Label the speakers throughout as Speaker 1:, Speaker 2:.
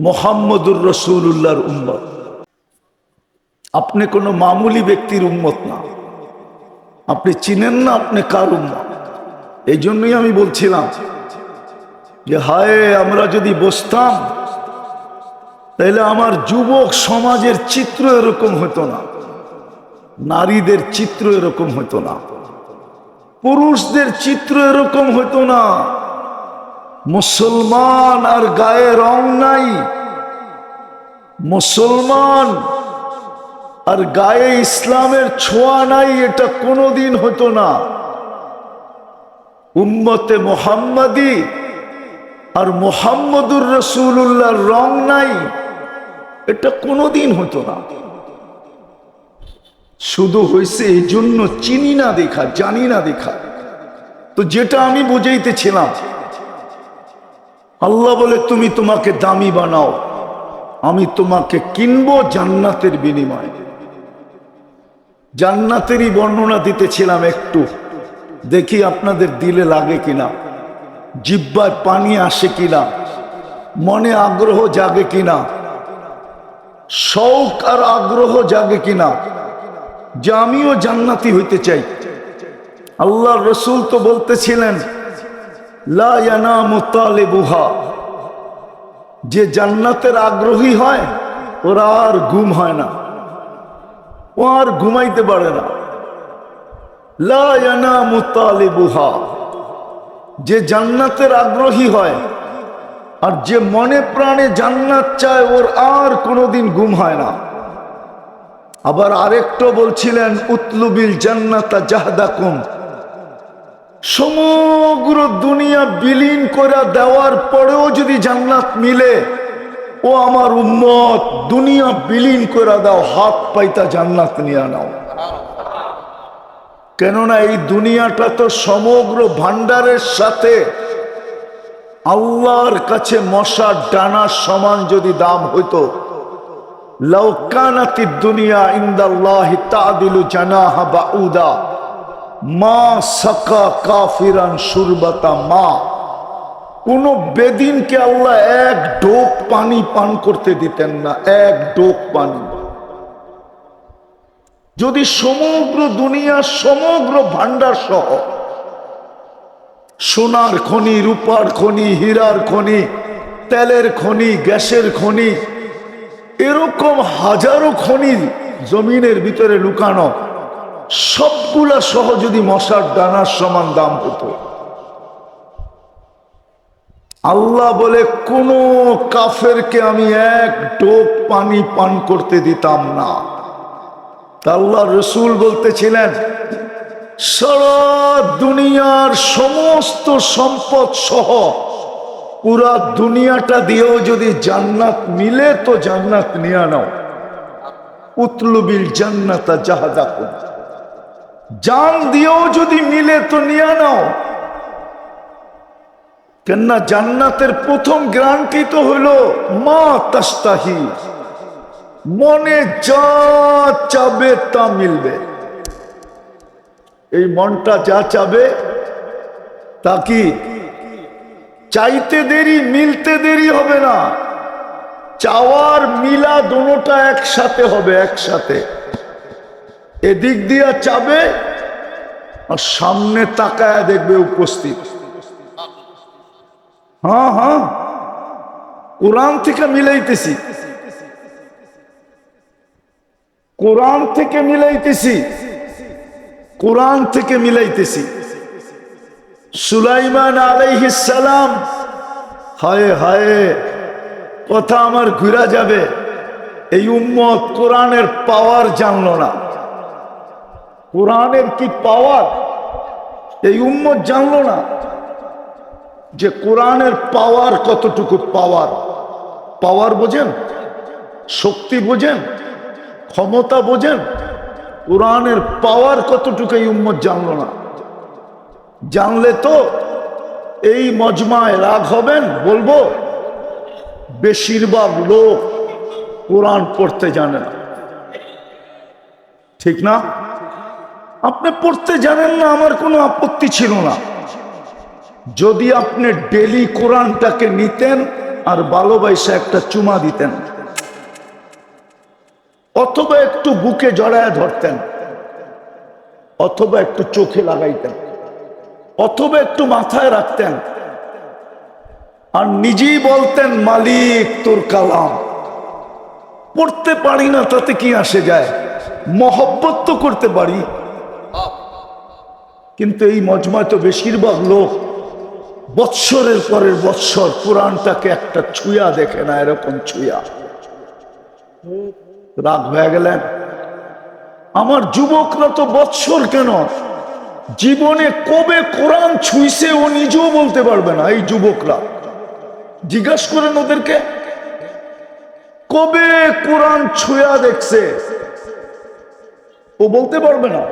Speaker 1: মোহাম্মদুর রসুল্লাহর উম্মত। আপনি কোনো মামুলি ব্যক্তির উম্মত না। আপনি চিনেন না আপনি কার উম্মত। এই জন্যই আমি বলছিলাম যে, হায়, আমরা যদি বসতাম, তাহলে আমার যুবক সমাজের চিত্র এরকম হতো না। নারীদের চিত্র এরকম হতো না। পুরুষদের চিত্র এরকম হতো না। মুসলমান আর গায়ে রং নাই। মুসলমান আর গায়ে ইসলামের ছোঁয়া নাই, এটা কোনোদিন হতো না। উম্মতে মোহাম্মদী আর মোহাম্মদুর রসুল্লাহর রং নাই, এটা কোনোদিন হতো না। শুধু হয়েছে এই জন্য চিনি না দেখা, জানি না দেখা। তো যেটা আমি বুঝাইতেছিলাম আল্লাহ বলে, তুমি তোমাকে দামি বানাও। আমি তোমাকে কিনবো জান্নাতের বিনিময়ে। জান্নাতেরই বর্ণনা দিতেছিলাম একটু। দেখি আপনাদের দিলে লাগে কিনা। জিব্বায় পানি আসে কিনা? মনে আগ্রহ জাগে কিনা? শৌক আর আগ্রহ জাগে কিনা? যে আমিও জান্নাতি হইতে চাই। আল্লাহ রসুল তো বলতেছিলেন যে জান্নাতের আগ্রহী হয়, ওরা আর ঘুম হয় না। ও আর ঘুমাইতে পারে না। লা ইয়ানামু তালিবুহা। যে জান্নাতের আগ্রহী হয়, আর যে মনে প্রাণে জান্নাত চায়, ওর আর কোনোদিন ঘুম হয় না। আবার আরেকটা বলছিলেন উতলুবিল জান্নাতা জাহদাকুম। সমগ্র দুনিয়া বিলীন করে দেওয়ার পরেও যদি জান্নাত মিলে, ও আমার উম্মত, দুনিয়া বিলীন করে দাও, হাত পাইতা জান্নাত নিয়ে নাও। কেননা এই দুনিয়াটা তো সমগ্র ভান্ডারের সাথে আল্লাহর কাছে মশার ডানার সমান যদি দাম হইতো। লৌকানাতি দুনিয়া ইন্দাল্লাহি তাদিলু জানাহা বাউদা। মা সাকা কাফিরান সুরবাতা মা। কোন বেদিনকে আল্লাহ এক ডোক পানি পান করতে দিতেন না, এক ডোক পানি। যদি সমগ্র দুনিয়া, সমগ্র ভান্ডার সহ, সোনার খনি, রূপার খনি, হীরার খনি, তেলের খনি, গ্যাসের খনি, এরকম হাজারো খনি জমিনের ভিতরে লুকানো সবগুলা সহ যদি মশার ডানার সমান দাম হতো। আল্লাহ বলে, কোন কাফেরকে আমি এক ডোক পানি পান করতে দিতাম না। আল্লাহ রসুল বলতেছিলেন, সারা দুনিয়ার সমস্ত সম্পদ সহ পুরা দুনিয়াটা দিয়েও যদি জান্নাত মিলে তো জান্নাত নিয়ে নাও। উতলুবিল জান্নাতা জাহাজাকুম। জান দিয়েও যদি মিলে তো নিয়ে নাও। কেননা জান্নাতের প্রথম গ্রান্টি তো হলো মা তাস্তাহি। মনে যা চাবে তা মিলবে। এই মনটা যা চাবে তা কি চাইতে দেরি, মিলতে দেরি হবে না? চাওয়ার মিলা দোনোটা একসাথে হবে, একসাথে। এদিক দিয়া চাবে আর সামনে তাকায় দেখবে উপস্থিত। হ্যাঁ হ্যাঁ। কোরআন থেকে মিলাইতেছি। কোরআন থেকে মিলাইতেছি। কোরআন থেকে মিলাইতেছি। সুলাইমান আলাইহিসালাম হায় হায়, কথা আমার ঘুরা যাবে। এই উম্মত কোরআনের পাওয়ার জানলো না। কোরআনের কি পাওয়ার এই উম্মত জানলো না যে কোরআনের পাওয়ার কতটুকু পাওয়ার পাওয়ার বোঝেন? শক্তি বোঝেন? ক্ষমতা বোঝেন? কোরআনের পাওয়ার কতটুকু এই উম্মত জানলো না? জানলে তো এই মজমায় রাগ হবেন, বলব, বেশিরভাগ লোক কোরআন পড়তে জানে না। ঠিক না? আপনি পড়তে জানেন না, আমার কোনো আপত্তি ছিল না। যদি আপনি ডেলি কোরআনটাকে নিতেন আর ভালোবাসা একটা চুমা দিতেন, অথবা একটু বুকে জড়ায় ধরতেন, অথবা একটু চোখে লাগাইতেন, অথবা একটু মাথায় রাখতেন, আর নিজেই বলতেন, মালিক তোর কালাম। পড়তে পারি না, তাতে কি আসে যায়? মহব্বত তো করতে পারি। কিন্তু এই মজমায় তো বেশিরভাগ লোক বৎসরের পরের বৎসর কোরআনটাকে একটা ছুঁয়া দেখে না, এরকম ছুঁয়া। রাগ হয়ে গেলেন। আমার যুবকরা তো বৎসর কেন? জীবনে কবে কোরআন ছুঁইছে ও নিজেও বলতে পারবে না এই যুবকরা। জিজ্ঞাসা করেন ওদেরকে, কবে কোরআন ছুঁয়া দেখছে? ও বলতে পারবে না।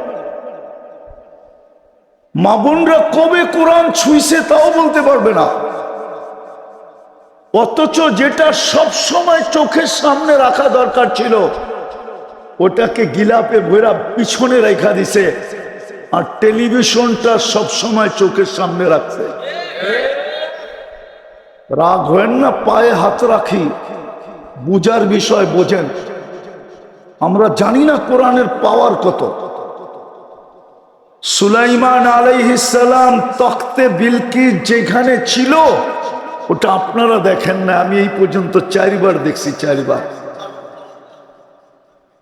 Speaker 1: মা বোনরা কবে কোরআন ছুঁইছে তাও বলতে পারবে না। অথচ যেটা সব সময় চোখের সামনে রাখা দরকার ছিল, ওটাকে গিলাপে ভৈরা পিছনে রেখা দিছে, আর টেলিভিশনটা সব সময় চোখের সামনে রাখছে। রাগ হয়েন না, পায়ে হাত রাখি বুজার বিষয় বোঝেন। আমরা জানি না কোরআনের পাওয়ার কত। সুলাইমান আলাইহিসালাম তখতে বিলকিস যেখানে ছিল, ওটা আপনারা দেখেন না, আমি এই পর্যন্ত চারিবার দেখছি, চারিবার।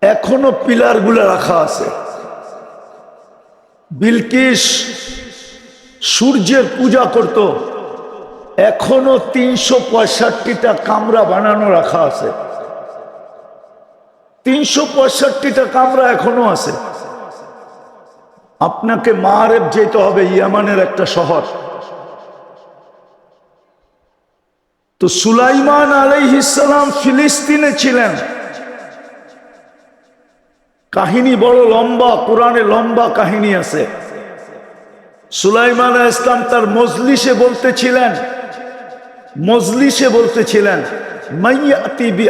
Speaker 1: এখনও পিলারগুলো রাখা আছে। বিলকিস সূর্যের পূজা করত, এখনও তিনশো পঁয়ষট্টিটা কামরা বানানো রাখা আছে। তিনশো পঁয়ষট্টিটা কামরা এখনও আছে। আপনাকে মারেব যেতে হবে ইয়ামানের একটা শহর। তো সুলাইমান আলাইহিসালাম ফিলিস্তিনে ছিলেন। কাহিনী বড় লম্বা, কোরআনে লম্বা কাহিনী আছে। সুলাইমান ইসলাম তার মজলিসে বলতেছিলেন মজলিসে বলতেছিলেন মাইয়াতি বি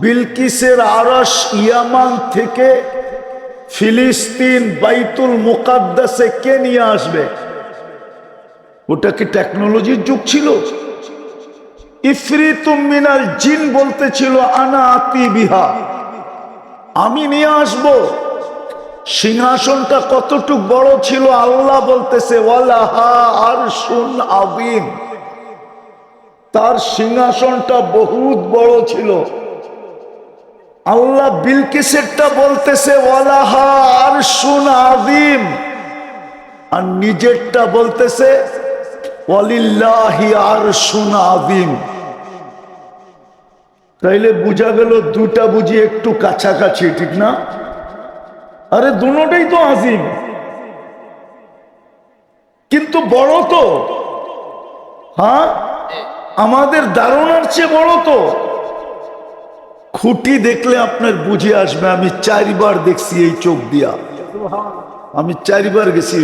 Speaker 1: বিলকিসের আরশ ইয়ামান থেকে ফিলিস্তিন বাইতুল মুকাদ্দাসে কে নিয়ে আসবে? ওটা কি টেকনোলজির যুগ ছিল? ইফরিতুম মিনাল জিন বলতেছিল, আনা আতি বিহা। আমি নিয়ে আসব। সিংহাসনটা কতটুক বড় ছিল, আল্লাহ বলতেছে ওয়ালাহা আর শুন আবিন তার সিংহাসনটা বহুত বড় ছিল। আল্লাহ বিলকিসেরটা বলতেছে আর শুন আদিম আর নিজেরটা বলতেছে আর শুন আদিম তাইলে বোঝা গেল দুটা বুঝি একটু কাছাকাছি, ঠিক না? আরে দুটাই তো আজিম কিন্তু বড় তো। হ্যাঁ? আমাদের ধারণার চেয়ে বড় তো। খুঁটি দেখলে আপনার বুঝে আসবে, আমি চারিবার দেখছি এই চোখ দিয়া। আমি চারিবার গেছি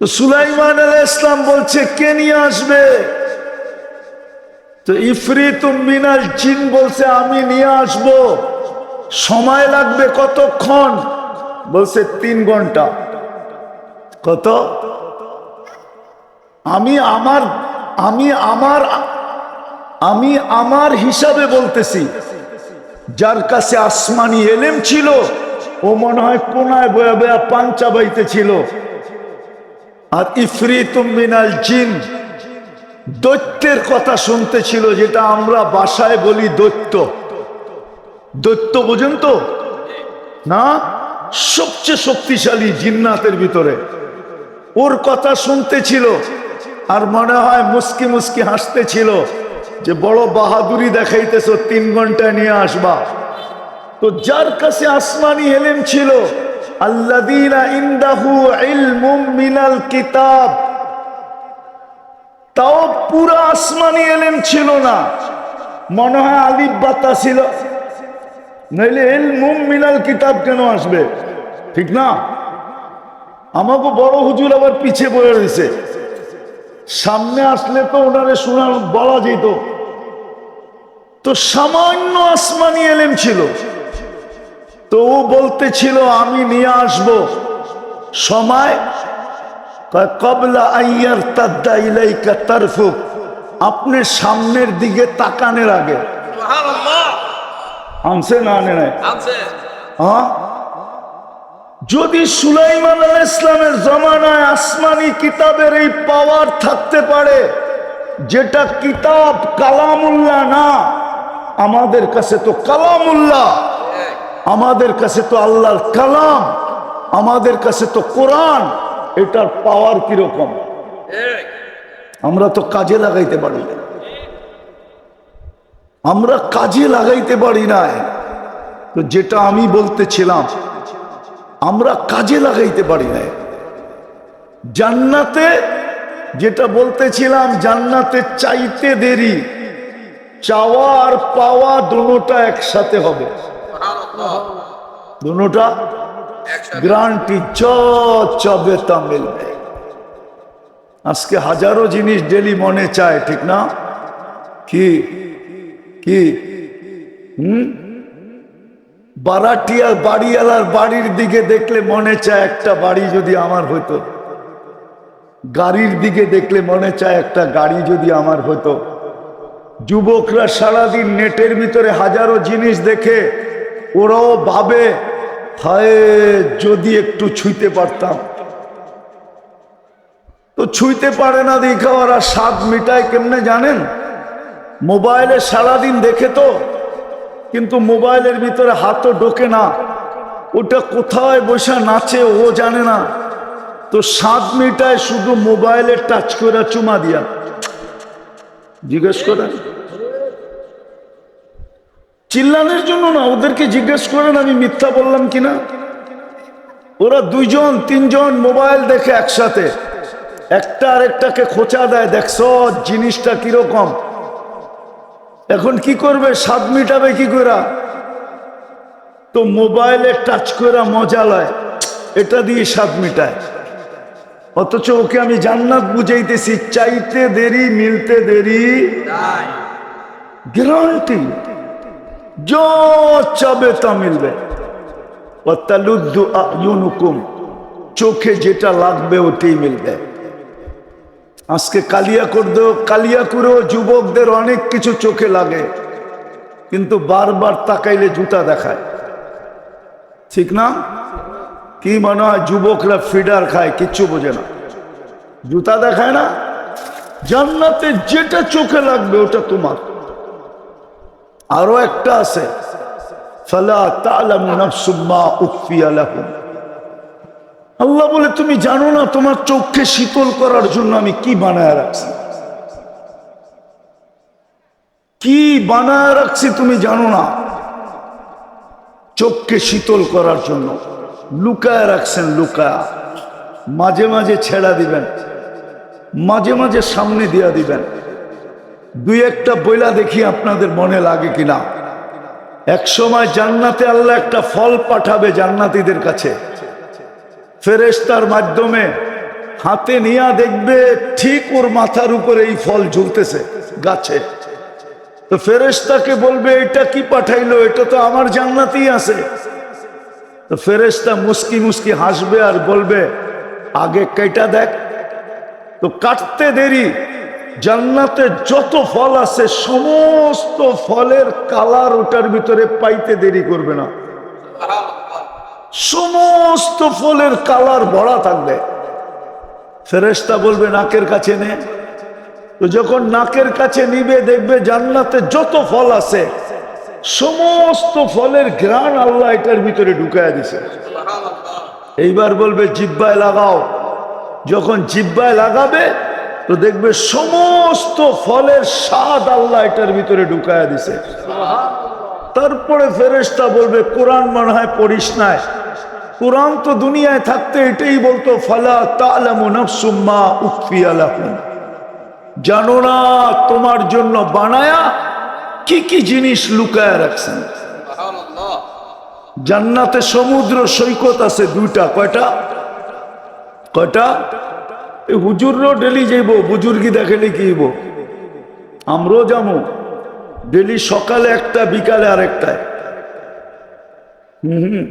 Speaker 1: তো সুলাইমান আলাহ ইসলাম বলছে, কে নিয়ে আসবে? তো ইফরিত মিনাল জিন বলছে, আমি নিয়ে আসব। সময় লাগবে কতক্ষণ? বলছে, তিন ঘণ্টা। কত? আমি আমার আমি আমার আমি আমার হিসাবে বলতেছি, যার কাছে আসমানি এলেম ছিল, ও মনে হয় কোনায় বয়া বয়া পাঞ্চা বাইতে ছিল আর ইফরিত মিনাল জিন দৈত্যের কথা শুনতেছিল, যেটা আমরা বাসায় বলি দৈত্য। দৈত্য বোঝেন তো? না? সবচেয়ে শক্তিশালী জিন্নাতের ভিতরে। ওর কথা শুনতেছিল, আর মনে হয় মুস্কি মুস্কি হাসতেছিল। যে বড় বাহাদুরি দেখাইতেছ, তিন ঘণ্টা নিয়ে আসবা। তো যার কাছে আসমানি এলেম ছিল মিনাল কিতাব, তাও পুরো আসমানি এলেম ছিল না। মনে হয় আলিফ বাতা ছিল। নইলে এল মুম মিনাল কিতাব কেন আসবে? ঠিক না? আমাকে বড় হুজুর আবার পিছে বয়ে রয়েছে সামনে আসলে তো ওনারে শোনা বলা যেত। তো সামান্য আসমানি এলেম ছিল। তো ও বলতেছিল আমি নিয়ে আসব। সময়? কবলা আইয়ার তাদ্দা ইলাইকা তারফুক আপনি সামনের দিকে তাকানের আগে। আনছে না আনে নাই? হ্যাঁ? যদি সুলাইমান আল ইসলামের জমানায় আসমানি কিতাবের এই পাওয়ার থাকতে পারে যেটা কিতাব কালামুল্লাহ না আমাদের কাছে তো কালামুল্লাহ, আমাদের কাছে তো আল্লাহর কালাম, আমাদের কাছে তো কোরআন, এটার পাওয়ার কীরকম? আমরা তো কাজে লাগাইতে পারি না। আমরা কাজে লাগাইতে পারি না। তো যেটা আমি বলতেছিলাম, আমরা কাজে লাগাইতে পারি না। জান্নাতে, যেটা বলতেছিলাম, জান্নাতে চাইতে দেরি। চাওয়া আর পাওয়া দুটোটা একসাথে হবে। দুটোটা গ্রান্টি চবে তা মিলবে। আজকে হাজারো জিনিস ডেলি মনে চায়, ঠিক না? কি? কি? হুম? বারাটিয়া বাড়িওয়ালার বাড়ির দিকে দেখলে মনে চায় একটা বাড়ি যদি আমার হতো গাড়ির দিকে দেখলে মনে চায় একটা গাড়ি যদি আমার হতো যুবকরা সারাদিন নেটের ভিতরে হাজারো জিনিস দেখে, ওরাও ভাবে, হায়, যদি একটু ছুঁইতে পারতাম। তো ছুঁইতে পারে না দেখা ওরা স্বাদ মিটায় কেমনে জানেন? মোবাইলে সারাদিন দেখে তো, কিন্তু মোবাইলের ভিতরে হাতও ঢোকে না। ওটা কোথায় বসে নাচে ও জানে না। তো স্বাদ মিটায় শুধু মোবাইলে টাচ করে চুমা দিয়া। জিজ্ঞেস করেন। চিল্লানের জন্য না, ওদেরকে জিজ্ঞেস করেন, আমি মিথ্যা বললাম কিনা? ওরা দুইজন, তিনজন মোবাইল দেখে একসাথে। একটা আরেকটাকে খোঁচা দেয়, দেখছ জিনিসটা কীরকম। এখন কি করবে? স্বাদ মিটাবে কি করে তো মোবাইলে টাচ করা মজা লয়। এটা দিয়ে স্বাদ মিটায়। অথচ ওকে আমি জান্নাত বুঝাইতেছি চাইতে দেরি মিলতে দেরি। গ্যারান্টি। যা চাবে তা মিলবে। চোখে যেটা লাগবে ওটাই মিলবে। আজকে কালিয়া করদেও কালিয়া করেও যুবকদের অনেক কিছু চোখে লাগে কিন্তু বারবার তাকাইলে জুতা দেখায়। ঠিক না? কি মনে হয় যুবকরা ফিডার খায়, কিচ্ছু বোঝে না। জুতা দেখায় না? জান্নাতে যেটা চোখে লাগবে ওটা তোমার। আরও একটা আছে আল্লাহ বলে, তুমি জানো না তোমার চোখকে শীতল করার জন্য আমি কি বানায় রাখছি? কি বানায় রাখছি তুমি জানো না? চোখকে শীতল করার জন্য। লুকায় রাখছেন, লুকায়া। মাঝে মাঝে ছেড়া দিবেন, মাঝে মাঝে সামনে দিয়া দিবেন। দুই একটা বইলা দেখি আপনাদের মনে লাগে কিনা। এক সময় জান্নাতে আল্লাহ একটা ফল পাঠাবে জান্নাতীদের কাছে। ফেরেশতার মাধ্যমে হাতে নিয়া দেখবে ঠিক ওর মাথার উপরে এই ফল ঝুলতেছে গাছে। তো ফেরেশতাকে বলবে, এটা কি পাঠাইলো? এটা তো আমার জান্নাতেই আছে। তো ফেরেশতা মুস্কি মুস্কি হাসবে আর বলবে, আগে কেটা দেখ? তো কাটতে দেরি। জান্নাতে যত ফল আছে, সমস্ত ফলের কালার ওটার ভিতরে পাইতে দেরি করবে না। সমস্ত ফলের কালার ভরা থাকবে। ফেরেশতা বলবে, নাকের কাছে নে। তো যখন নাকের কাছে নিবে, দেখবে জান্নাতে যত ফল আছে সমস্ত ফলের ঘ্রাণ আল্লাহ এটার ভিতরে ঢুকায় দিছে। এইবার বলবে, জিব্বায় লাগাও। যখন জিব্বায় লাগাবে, তো দেখবে সমস্ত ফলের স্বাদ আল্লাহ এটার ভিতরে ঢুকায় দিছে। তারপরে ফেরেশতা বলবে, কোরআন মনে হয় পড়িস নাই। কোরআন তো দুনিয়ায় থাকতে এটাই বলতো, ফালা তালামু নাফসুম মা উখফিয়া জানো না, তোমার জন্য বানায়া কি কি জিনিস লুকায় রাখছেন? জান্নাতে সমুদ্র সৈকত আছে দুইটা কয়টা? কয়টা? এই হুজুরও ডেলি যাইব বুজুর্গি দেখালে কি আমরাও যাব ডেলি সকালে একটা বিকালে আরেকটায়। হুম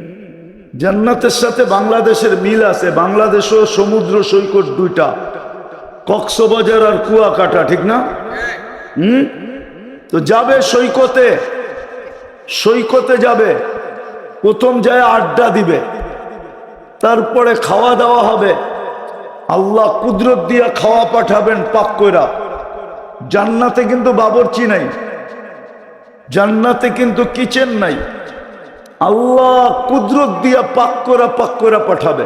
Speaker 1: জান্নাতের সাথে বাংলাদেশের মিল আছে। বাংলাদেশও সমুদ্র সৈকত দুইটা। কক্সবাজার আর কুয়াকাটা ঠিক না? হুম? তো যাবে সৈকতে সৈকতে যাবে। প্রথম যায় আড্ডা দিবে। তারপরে খাওয়া দাওয়া হবে। আল্লাহ কুদরত দিয়া খাওয়া পাঠাবেন পাক কইরা। জান্নাতে কিন্তু বাবরচি নাই। জান্নাতে কিন্তু কিচেন নাই। আল্লাহ কুদরত দিয়া পাক করা পাক করা পাঠাবে।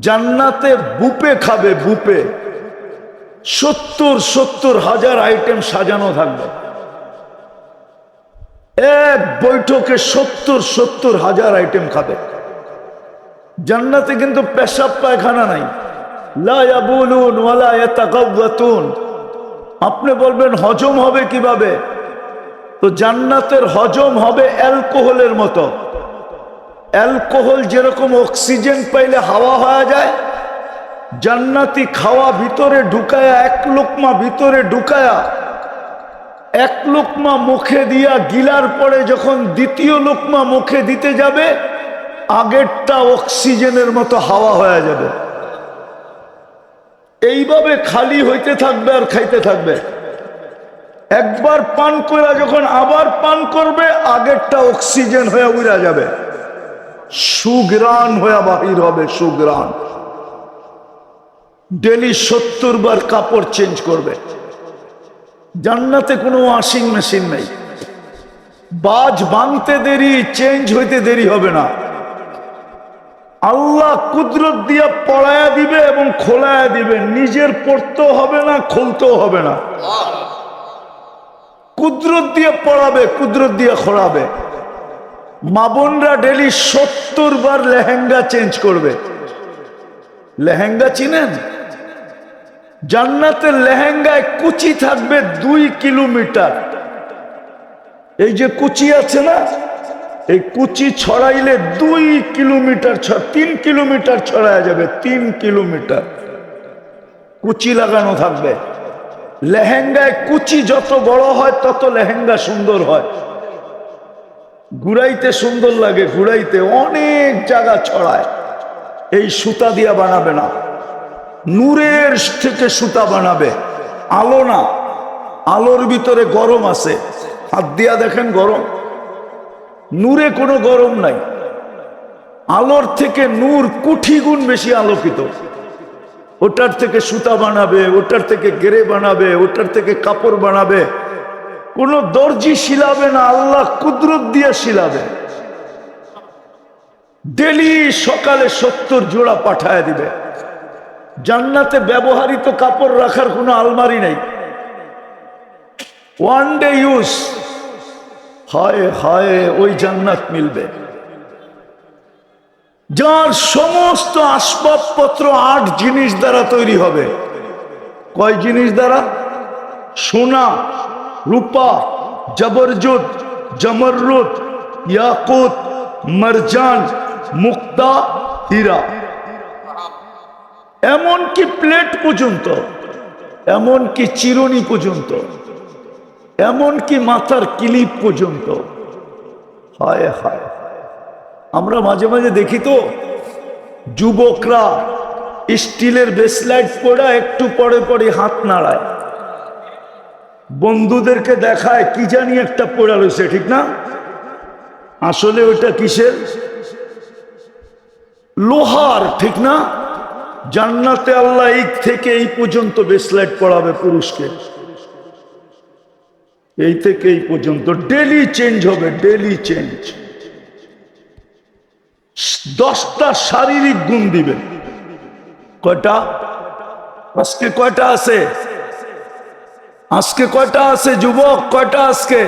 Speaker 1: জান্নাতে বুপে খাবে বুপে সত্তর সত্তর হাজার আইটেম সাজানো থাকবে। এক বৈঠকে সত্তর সত্তর হাজার আইটেম খাবে। জান্নাতে কিন্তু পেশাব পায়খানা নাই। আপনি বলবেন, হজম হবে কীভাবে? তো জান্নাতের হজম হবে অ্যালকোহলের মতো। অ্যালকোহল যেরকম অক্সিজেন পাইলে হাওয়া হয়ে যায় জান্নাতি খাওয়া ভিতরে ঢুকায়া, এক লোকমা ভিতরে ঢুকায়া, এক লোকমা মুখে দিয়া গিলার পরে যখন দ্বিতীয় লোকমা মুখে দিতে যাবে, আগেরটা অক্সিজেনের মতো হাওয়া হয়ে যাবে। এইভাবে খালি হইতে থাকবে আর খাইতে থাকবে। একবার পান করে যখন আবার পান করবে, আগেরটা অক্সিজেন হয়ে উড়া যাবে। সুগ্রাণ হয়ে বাহির হবে সুগ্রাণ ডেলি সত্তর বার কাপড় চেঞ্জ করবে। জান্নাতে কোনো ওয়াশিং মেশিন নেই। বাজ ভাঙতে দেরি চেঞ্জ হইতে দেরি হবে না। আল্লাহ কুদরত দিয়া পড়ায়া দিবে এবং খোলায়া দিবে। নিজের পড়তেও হবে না, খুলতেও হবে না। কুদরত দিয়ে পড়াবে, কুদরত দিয়ে খোলাবে। মাবনরা ডেলি সত্তর বার লেহেঙ্গা চেঞ্জ করবে। লেহেঙ্গা চিনেন? জান্নাতের লেহেঙ্গায় কুচি থাকবে দুই কিলোমিটার। এই যে কুচি আছে না, এই কুচি ছড়াইলে দুই কিলোমিটার তিন কিলোমিটার ছড়ায় যাবে, তিন কিলোমিটার। কুচি লাগানো থাকবে। লেহেঙ্গায় কুচি যত বড় হয়, তত লেহেঙ্গা সুন্দর হয়। ঘুরাইতে সুন্দর লাগে, ঘুরাইতে অনেক জায়গা ছড়ায়। এই সুতা দিয়া বানাবে না। নূরের থেকে সুতা বানাবে। আলো না। আলোর ভিতরে গরম আছে। হাত দিয়া দেখেন গরম। নূরে কোনো গরম নাই। আলোর থেকে নূর কুঠি গুণ বেশি আলোকিত। ওটার থেকে সুতা বানাবে, ওটার থেকে গেরে বানাবে, ওটার থেকে কাপড় বানাবে। কোন দর্জি শিলাবে না, আল্লাহ কুদরত দিয়ে শিলাবে। ডেলি সকালে সত্তর জোড়া পাঠায় দিবে। জান্নাতে ব্যবহারিত কাপড় রাখার কোনো আলমারি নেই। ওয়ান ডে ইউজ হায় হায়, ওই জান্নাত মিলবে। যার সমস্ত আসবাবপত্র আট জিনিস দ্বারা তৈরি হবে। কয় জিনিস দ্বারা? সোনা, রূপা, জবরজুদ, জমররুদ, ইয়াকুত, মরজান, মুক্তা, হীরা। এমনকি প্লেট পর্যন্ত, এমনকি চিরুনি পর্যন্ত, এমনকি মাথার ক্লিপ পর্যন্ত। হায় হায়। আমরা মাঝে মাঝে দেখি তো, যুবকরা স্টিলের বেসলাইট পড়া একটু পরে পরে হাত নাড়ায়। বন্ধুদেরকে দেখায় কি জানি একটা পড়া রয়েছে, ঠিক না? আসলে ওইটা কিসের? লোহার, ঠিক না? জান্নাতে আল্লাহ এই থেকে এই পর্যন্ত বেসলাইট পড়াবে পুরুষকে। এই থেকে এই পর্যন্ত ডেলি চেঞ্জ হবে, ডেলি চেঞ্জ। দশটা শারীরিক গুণ দিবে। কয়টা? আজকে কয়টা আছে? আজকে কয়টা আছে যুবক? কয়টা আজকে?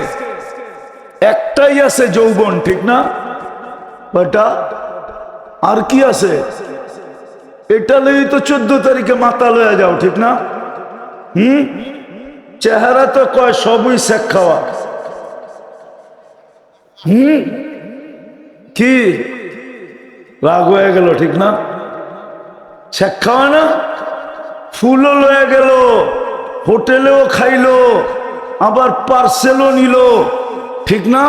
Speaker 1: একটাই আছে যৌবন, ঠিক না? কয়টা? আর কি আছে? এটা লই তো চোদ্দ তারিখে মাথা লয়ে যাও, ঠিক না? হুম? চেহারা তো কয়, সবই শেখ খাওয়া। হুম? কি? রাগ হয়ে গেল, ঠিক না? শেখ খাওয়া না? ফুলও লয়ে গেল, হোটেলেও খাইলো, আবার পার্সেলও নিল, ঠিক না?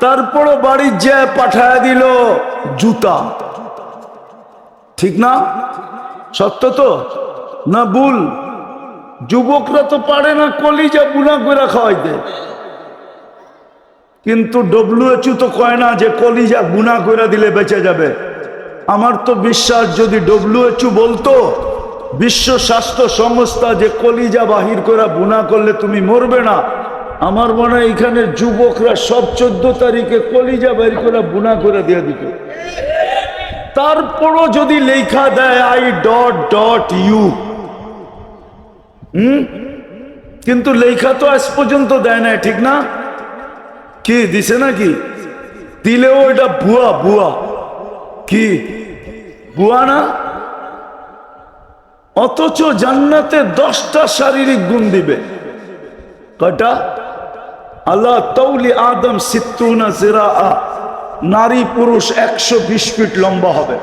Speaker 1: তারপরও বাড়ির যে পাঠায় দিল, জুতা। ঠিক না? সত্য তো? না ভুল? যুবকরা তো পারে না কলিজা বুনা করে খাওয়াইতে। কিন্তু ডব্লিউএচও তো কয় না যে কলিজা গুণা করে দিলে বেঁচে যাবে। আমার তো বিশ্বাস, যদি ডব্লিউএচও বলতো, বিশ্ব স্বাস্থ্য সংস্থা যে কলিজা বাহির করে বুনা করলে তুমি মরবে না। আমার মনে হয় এখানে যুবকরা সব চোদ্দ তারিখে কলিজা বাহির করে বুনা করে দিয়ে দিত। তারপরও যদি লেখা দেয় আই ডট ডট ইউ হুম? কিন্তু লেখা তো আজ পর্যন্ত দেয় না ঠিক না? কি, দিছে নাকি? দিলেও এটা বুয়া বুয়া কি? বুয়া না? অথচ জান্নাতে দশটা শারীরিক গুণ দিবে। কটা আল্লাহ তৌলি আদম সিত্তুনা জিরা নারী পুরুষ একশো বিশ ফিট লম্বা হবে।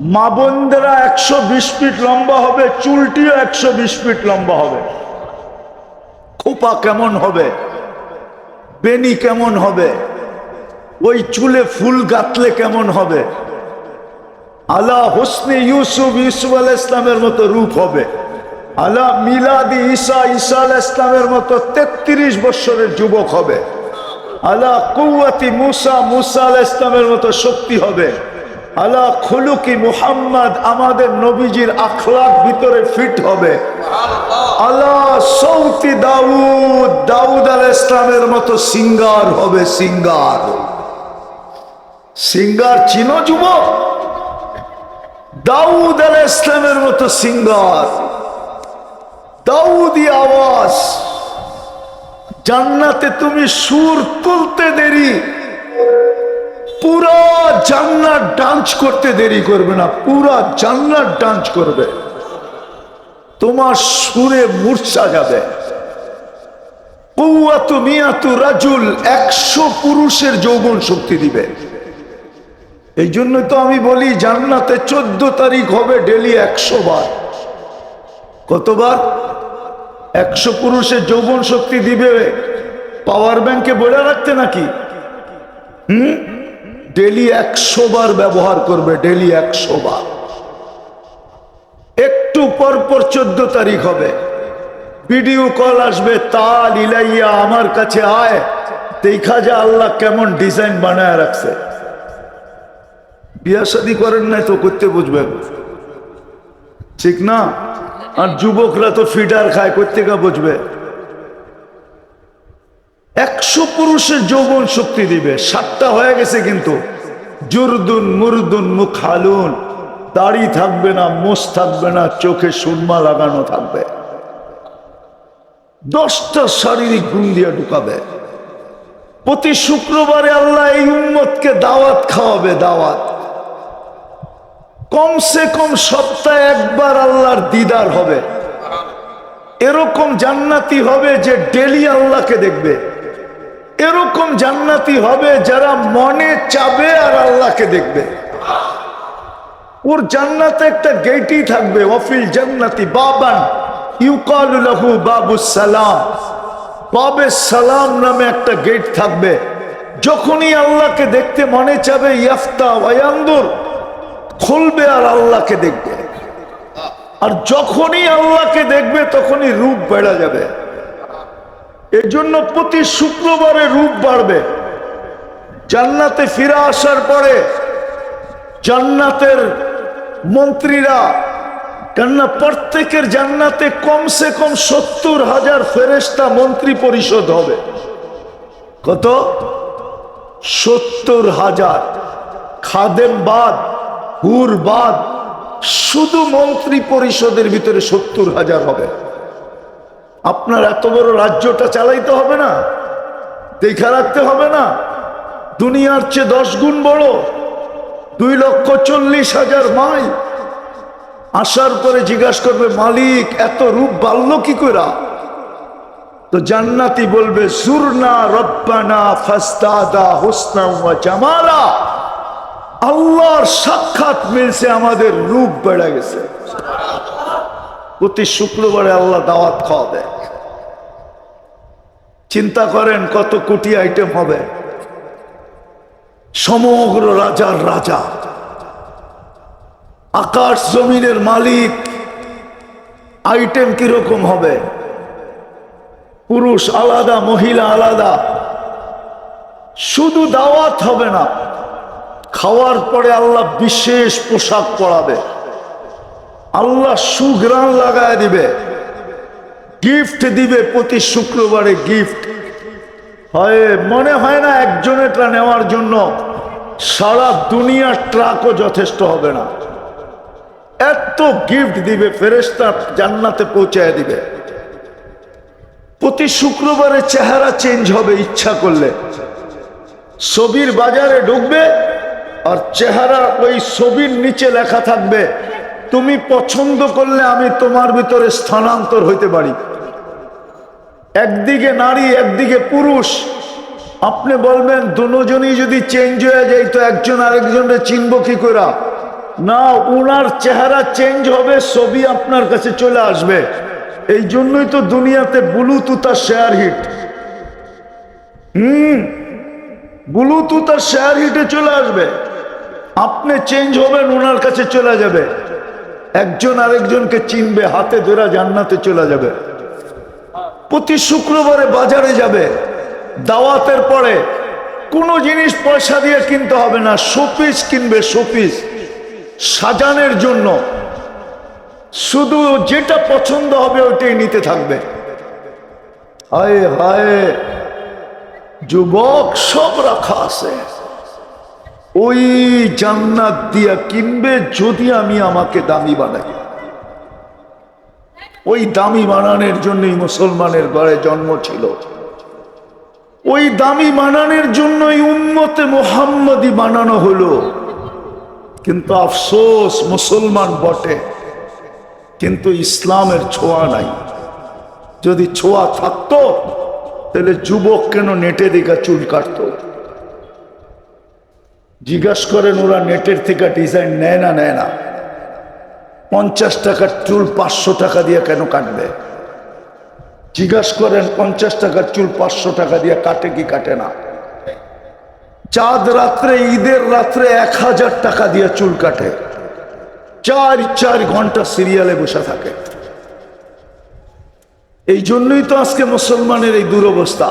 Speaker 1: মা বোনদেরা একশো বিশ ফিট লম্বা হবে, চুলটিও একশো বিশ ফিট লম্বা হবে। খোপা কেমন হবে? বেনি কেমন হবে? ওই চুলে ফুল গাতলে কেমন হবে? আলা হোসনে ইউসুফ ইউসুফ আল ইসলামের মতো রূপ হবে। আলা মিলাদি ঈসা ঈসা আল ইসলামের মতো তেত্রিশ বৎসরের যুবক হবে। আলা কৌয়াতি মুসা মুসা আল ইসলামের মতো শক্তি হবে। আলা খুলুকি মুহাম্মদ আমাদের নবীজির আখলাক ভিতরে ফিট হবে। আলা সৌতি দাউদ দাউদ আল ইসলামের মতো সিঙ্গার হবে সিঙ্গার। সিঙ্গার চিনো যুবক? দাউদ আল ইসলামের মতো সিঙ্গার। দাউদি আওয়াজ। জান্নাতে তুমি সুর তুলতে দেরি। পুরা জান্নাত ডান্স করতে দেরি করবে না, পুরা জান্নাত ডান্স করবে। তোমার সুরে মূর্ছা যাবে। কৌয়াতু মিয়াতু রাজুল একশো পুরুষের যৌবন শক্তি দিবে। এই জন্য তো আমি বলি, জান্নাতে চোদ্দ তারিখ হবে ডেলি একশো বার। কতবার? একশো পুরুষের যৌবন শক্তি দিবে। পাওয়ার ব্যাংকে বলে রাখতে নাকি? হুম? ডেলি একশো বার ব্যবহার করবে, ডেলি একশো বার। একটু পর পর চোদ্দ তারিখ হবে। ভিডিও কল আসবে, তাল ইলাইয়া আমার কাছে আয়। দেখা যা আল্লাহ কেমন ডিজাইন বানায় রাখছে। বিয়া শাদি করেন নাই তো করতে বুঝবেন। ঠিক না? আর যুবকরা তো ফিডার খায় করতে কা বুঝবে? একশো পুরুষের যৌবন শক্তি দিবে, সাতটা হয়ে গেছে কিন্তু। জুরদুন, মুরদুন, মুখালুন, দাড়ি থাকবে না, মোষ থাকবে না, চোখে সুরমা লাগানো থাকবে। দশটা শারীরিক গুণ দিয়ে ঢুকাবে। প্রতি শুক্রবারে আল্লাহ এই উম্মতকে দাওয়াত খাওয়াবে, দাওয়াত। কমসে কম সপ্তাহে একবার আল্লাহর দিদার হবে। এরকম জান্নাতি হবে যে ডেলি আল্লাহকে দেখবে। এরকম জান্নাতি হবে যারা মনে চাবে আর আল্লাহকে দেখবে। ওর জান্নাতে একটা গেটই থাকবে, অফিল জান্নাতি, বাবান। ইউকালু বাবু সালাম বাবে সালাম নামে একটা গেট থাকবে। যখনই আল্লাহকে দেখতে মনে চাবে, ইয়াফতা ওয়ায়ান্দুর। খুলবে আর আল্লাহকে দেখবে। আর যখনই আল্লাহকে দেখবে, তখনই রূপ বেড়া যাবে। এর জন্য প্রতি শুক্রবারে রূপ বাড়বে। জান্নাতে ফিরে আসার পরে জান্নাতের মন্ত্রীরা কেননা প্রত্যেকের জান্নাতে কমসে কম সত্তর হাজার ফেরেস্তা মন্ত্রী পরিষদ হবে। কত? সত্তর হাজার। খাদেম বাদ হুর বাদ, শুধু মন্ত্রী পরিষদের ভিতরে সত্তর হাজার হবে। আপনার এত বড় রাজ্যটা চালাইতে হবে না, দেখা রাখতে হবে না। দুনিয়ার চেয়ে দশ গুণ বড়, দুই লক্ষ চল্লিশ হাজার মাইল। আসার পরে জিজ্ঞাসা করবে, মালিক, এত রূপ বাড়লো কি করা তো জান্নাতি বলবে সুরনা রব্বানা ফাস্তাদা হোসনা জামালা। আল্লাহর সাক্ষাৎ মিলছে, আমাদের রূপ বেড়ে গেছে। প্রতি শুক্রবারে আল্লাহ দাওয়াত খাওয়া দেয়। চিন্তা করেন কত কোটি আইটেম হবে। সমগ্র রাজার রাজা, আকাশ জমিনের মালিক আইটেম কীরকম হবে? পুরুষ আলাদা, মহিলা আলাদা। শুধু দাওয়াত হবে না খাওয়ার পরে আল্লাহ বিশেষ পোশাক পরাবে। আল্লাহ সুগ্রাণ লাগায় দিবে। গিফট দিবে প্রতি শুক্রবারে গিফট। হয়, মনে হয় না একজনেরটা নেওয়ার জন্য সারা দুনিয়ার ট্রাকও যথেষ্ট হবে না। এত গিফট দিবে ফেরেস্তা জান্নাতে পৌঁছায় দিবে। প্রতি শুক্রবারে চেহারা চেঞ্জ হবে ইচ্ছা করলে। ছবির বাজারে ঢুকবে আর চেহারা ওই ছবির নিচে লেখা থাকবে, তুমি পছন্দ করলে আমি তোমার ভিতরে স্থানান্তর হইতে পারি। একদিকে নারী, একদিকে পুরুষ। আপনি বলবেন, দুজনই যদি চেঞ্জ হয়ে যায়, তো একজন আরেকজনের চিনব কি করে না ওনার চেহারা চেঞ্জ হবে, ছবি আপনার কাছে চলে আসবে। এই জন্যই তো দুনিয়াতে ব্লুটুথ শেয়ার হিট হুম ব্লুটুথ শেয়ার হিটে চলে আসবে। আপনি চেঞ্জ হবেন ওনার কাছে চলে যাবে। একজন আরেকজনকে চিনবে, হাতে ধরা জান্নাতে চলে যাবে। প্রতি শুক্রবারে বাজারে যাবে। দাওয়াতের পরে কোনো জিনিস পয়সা দিয়ে কিনতে হবে না, শোপিস কিনবে, শোপিস। সাজানের জন্য। শুধু যেটা পছন্দ হবে, ওইটাই নিতে থাকবে। হায় হায়, যুবক সব রাখা আছে। ওই জান্নাত দিয়া কিনবে যদি আমি আমাকে দামি বানাই। ওই দামি বানানোর জন্যই মুসলমানের ঘরে জন্ম ছিল। ওই দামি বানানোর জন্যই উন্মতে মোহাম্মদী বানানো হলো। কিন্তু আফসোস, মুসলমান বটে। কিন্তু ইসলামের ছোঁয়া নাই। যদি ছোঁয়া থাকতো, তাহলে যুবক কেন নেটে দিকা চুল কাটতো? জিজ্ঞাসা করেন, ওরা নেটের থেকে ডিজাইন নেয় না নেয় না? পঞ্চাশ টাকার চুল পাঁচশো টাকা দিয়ে কেন কাটবে? জিজ্ঞাসা করেন, পঞ্চাশ টাকার চুল পাঁচশো টাকা দিয়ে কাটে কি কাটে না? চাঁদ রাত্রে, ঈদের রাত্রে এক হাজার টাকা দিয়ে চুল কাটে। চার চার ঘণ্টা সিরিয়ালে বসে থাকে। এই জন্যই তো আজকে মুসলমানের এই দুরবস্থা।